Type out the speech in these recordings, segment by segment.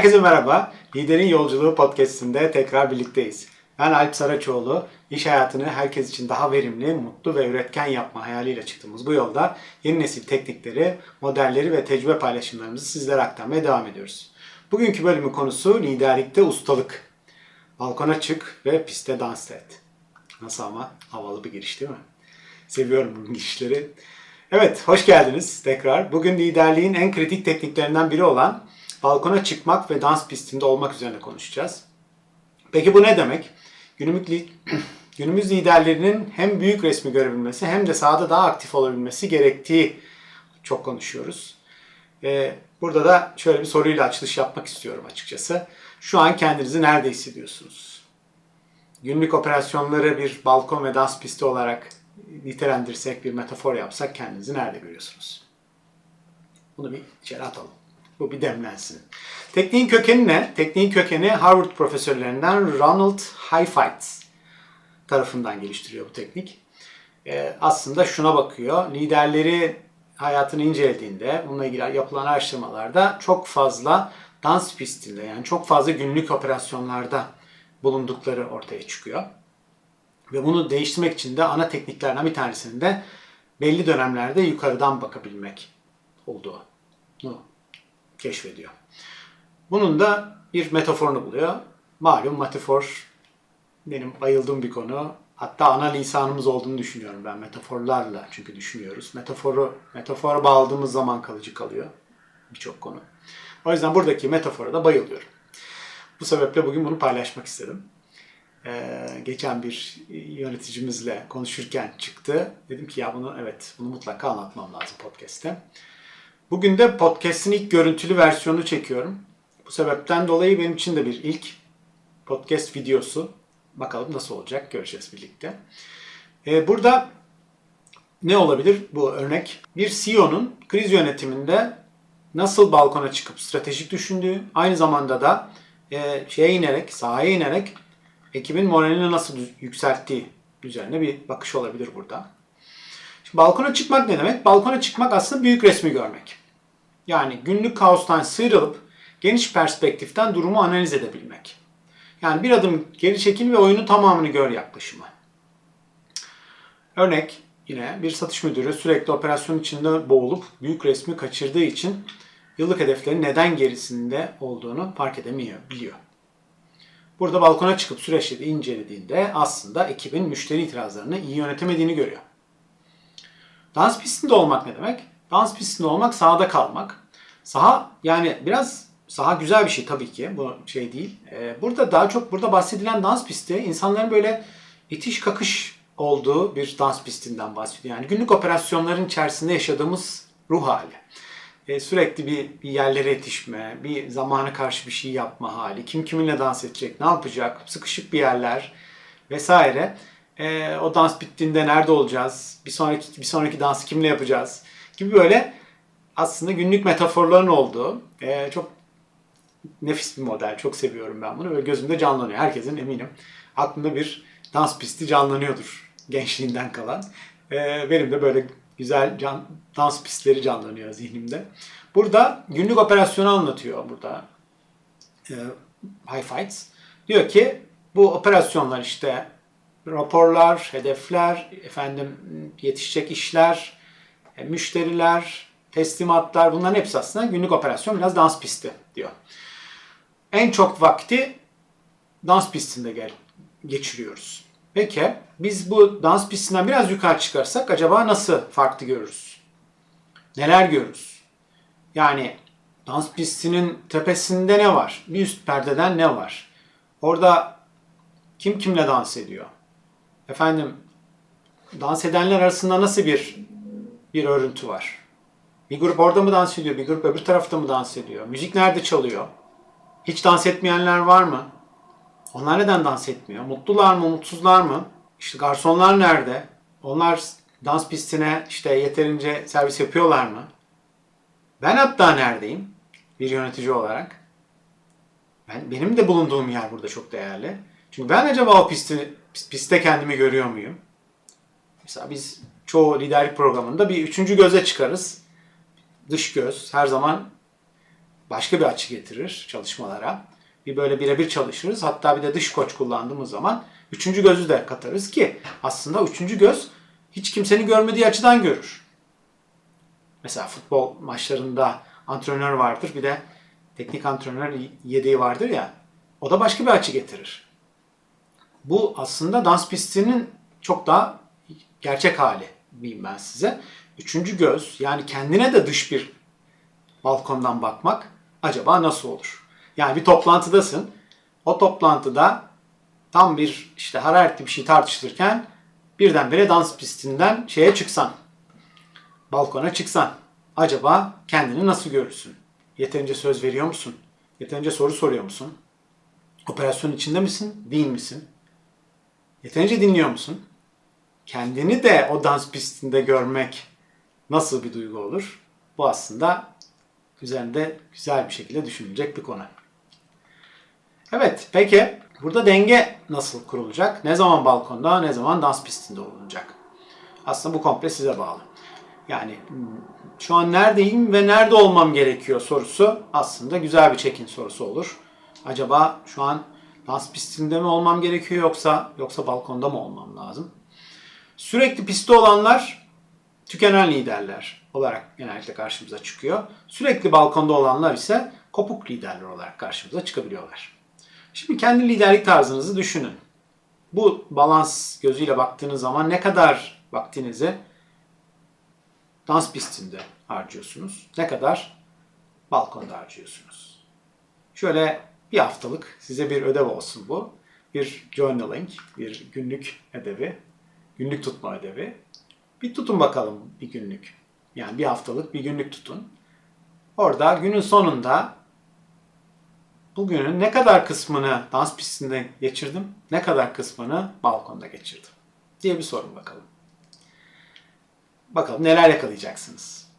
Herkese merhaba. Liderin Yolculuğu podcastinde tekrar birlikteyiz. Ben Alp Saraçoğlu. İş hayatını herkes için daha verimli, mutlu ve üretken yapma hayaliyle çıktığımız bu yolda yeni nesil teknikleri, modelleri ve tecrübe paylaşımlarımızı sizlere aktarmaya devam ediyoruz. Bugünkü bölümün konusu liderlikte ustalık. Balkona çık ve piste dans et. Nasıl ama? Havalı bir giriş değil mi? Seviyorum bu girişleri. Evet, hoş geldiniz tekrar. Bugün liderliğin en kritik tekniklerinden biri olan balkona çıkmak ve dans pistinde olmak üzerine konuşacağız. Peki bu ne demek? Günümüz, li- günümüz liderlerinin hem büyük resmi görebilmesi hem de sahada daha aktif olabilmesi gerektiği çok konuşuyoruz. Burada da şöyle bir soruyla açılış yapmak istiyorum açıkçası. Şu an kendinizi nerede hissediyorsunuz? Günlük operasyonları bir balkon ve dans pisti olarak nitelendirsek, bir metafor yapsak kendinizi nerede görüyorsunuz? Bunu bir içeri atalım. Bu bir demlensin. Tekniğin kökeni ne? Tekniğin kökeni Harvard profesörlerinden Ronald Heifetz tarafından geliştiriyor bu teknik. Ee, aslında şuna bakıyor. Liderleri hayatını incelediğinde, bununla ilgili yapılan araştırmalarda çok fazla dans pistinde yani çok fazla günlük operasyonlarda bulundukları ortaya çıkıyor. Ve bunu değiştirmek için de ana tekniklerden bir tanesinin de belli dönemlerde yukarıdan bakabilmek olduğu keşfediyor. Bunun da bir metaforunu buluyor. Malum metafor benim bayıldığım bir konu. Hatta ana lisanımız olduğunu düşünüyorum ben metaforlarla çünkü düşünüyoruz. Metaforu metafora bağladığımız zaman kalıcı kalıyor birçok konu. O yüzden buradaki metafora da bayılıyorum. Bu sebeple bugün bunu paylaşmak istedim. Ee, geçen bir yöneticimizle konuşurken çıktı. Dedim ki ya bunu evet bunu mutlaka anlatmam lazım podcast'te. Bugün de podcast'in ilk görüntülü versiyonunu çekiyorum. Bu sebepten dolayı benim için de bir ilk podcast videosu. Bakalım nasıl olacak göreceğiz birlikte. Ee, burada ne olabilir bu örnek? Bir CEO'nun kriz yönetiminde nasıl balkona çıkıp stratejik düşündüğü, aynı zamanda da e, şeye inerek, sahaya inerek ekibin moralini nasıl yükselttiği üzerine bir bakış olabilir burada. Balkona çıkmak ne demek? Balkona çıkmak aslında büyük resmi görmek. Yani günlük kaostan sıyrılıp geniş perspektiften durumu analiz edebilmek. Yani bir adım geri çekil ve oyunun tamamını gör yaklaşımı. Örnek yine bir satış müdürü sürekli operasyon içinde boğulup büyük resmi kaçırdığı için yıllık hedeflerin neden gerisinde olduğunu fark edemiyor, biliyor. Burada balkona çıkıp süreçleri incelediğinde aslında ekibin müşteri itirazlarını iyi yönetemediğini görüyor. Dans pistinde olmak ne demek? Dans pistinde olmak sahada kalmak. Saha yani biraz saha güzel bir şey tabii ki bu şey değil. Ee, burada daha çok burada bahsedilen dans pisti insanların böyle itiş kakış olduğu bir dans pistinden bahsediyor. Yani günlük operasyonların içerisinde yaşadığımız ruh hali. Ee, sürekli bir, bir yerlere yetişme, bir zamana karşı bir şey yapma hali. Kim kiminle dans edecek, ne yapacak, sıkışık bir yerler vesaire. Ee, o dans bittiğinde nerede olacağız? Bir sonraki bir sonraki dansı kimle yapacağız? Gibi böyle aslında günlük metaforların olduğu e, çok nefis bir model. Çok seviyorum ben bunu. Böyle gözümde canlanıyor. Herkesin eminim aklında bir dans pisti canlanıyordur gençliğinden kalan. E, benim de böyle güzel can, dans pistleri canlanıyor zihnimde. Burada günlük operasyonu anlatıyor burada. E, High Fights. Diyor ki bu operasyonlar işte raporlar, hedefler, efendim yetişecek işler, müşteriler, teslimatlar bunların hepsi aslında günlük operasyon biraz dans pisti diyor. En çok vakti dans pistinde gel geçiriyoruz. Peki biz bu dans pistinden biraz yukarı çıkarsak acaba nasıl farklı görürüz? Neler görürüz? Yani dans pistinin tepesinde ne var? Bir üst perdeden ne var? Orada kim kimle dans ediyor? Efendim dans edenler arasında nasıl bir bir örüntü var? Bir grup orada mı dans ediyor? Bir grup öbür tarafta mı dans ediyor? Müzik nerede çalıyor? Hiç dans etmeyenler var mı? Onlar neden dans etmiyor? Mutlular mı, mutsuzlar mı? İşte garsonlar nerede? Onlar dans pistine işte yeterince servis yapıyorlar mı? Ben hatta neredeyim? Bir yönetici olarak. Ben, benim de bulunduğum yer burada çok değerli. Çünkü ben acaba o pisti, pistte kendimi görüyor muyum? Mesela biz çoğu liderlik programında bir üçüncü göze çıkarız. Dış göz her zaman başka bir açı getirir çalışmalara. Bir böyle birebir çalışırız. Hatta bir de dış koç kullandığımız zaman üçüncü gözü de katarız ki aslında üçüncü göz hiç kimsenin görmediği açıdan görür. Mesela futbol maçlarında antrenör vardır bir de teknik antrenör yedeği vardır ya o da başka bir açı getirir. Bu aslında dans pistinin çok daha gerçek hali diyeyim ben size. Üçüncü göz yani kendine de dış bir balkondan bakmak acaba nasıl olur? Yani bir toplantıdasın. O toplantıda tam bir işte hararetli bir şey tartışılırken birdenbire dans pistinden şeye çıksan, balkona çıksan acaba kendini nasıl görürsün? Yeterince söz veriyor musun? Yeterince soru soruyor musun? Operasyon içinde misin? Değil misin? Yeterince dinliyor musun? Kendini de o dans pistinde görmek nasıl bir duygu olur? Bu aslında üzerinde güzel bir şekilde düşünülecek bir konu. Evet, peki burada denge nasıl kurulacak? Ne zaman balkonda, ne zaman dans pistinde olunacak? Aslında bu komple size bağlı. Yani şu an neredeyim ve nerede olmam gerekiyor sorusu aslında güzel bir check-in sorusu olur. Acaba şu an dans pistinde mi olmam gerekiyor yoksa yoksa balkonda mı olmam lazım? Sürekli pistte olanlar tükenen liderler olarak genellikle karşımıza çıkıyor. Sürekli balkonda olanlar ise kopuk liderler olarak karşımıza çıkabiliyorlar. Şimdi kendi liderlik tarzınızı düşünün. Bu balans gözüyle baktığınız zaman ne kadar vaktinizi dans pistinde harcıyorsunuz, ne kadar balkonda harcıyorsunuz. Şöyle bir haftalık size bir ödev olsun bu. Bir journaling, bir günlük ödevi, günlük tutma ödevi. Bir tutun bakalım bir günlük. Yani bir haftalık bir günlük tutun. Orada günün sonunda bugünün ne kadar kısmını dans pistinde geçirdim, ne kadar kısmını balkonda geçirdim diye bir sorun bakalım. Bakalım neler yakalayacaksınız.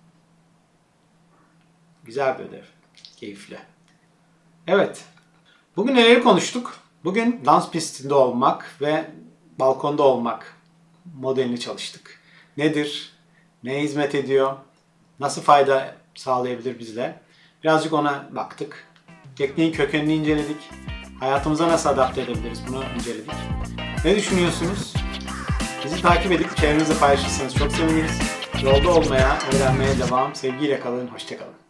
Güzel bir ödev. Keyifli. Evet. Bugün neleri konuştuk? Bugün dans pistinde olmak ve balkonda olmak modelini çalıştık. Nedir? Neye hizmet ediyor? Nasıl fayda sağlayabilir bizle? Birazcık ona baktık. Tekniğin kökenini inceledik. Hayatımıza nasıl adapte edebiliriz bunu inceledik. Ne düşünüyorsunuz? Bizi takip edip çevrenizde paylaşırsanız çok seviniriz. Yolda olmaya, öğrenmeye devam. Sevgiyle kalın, hoşçakalın.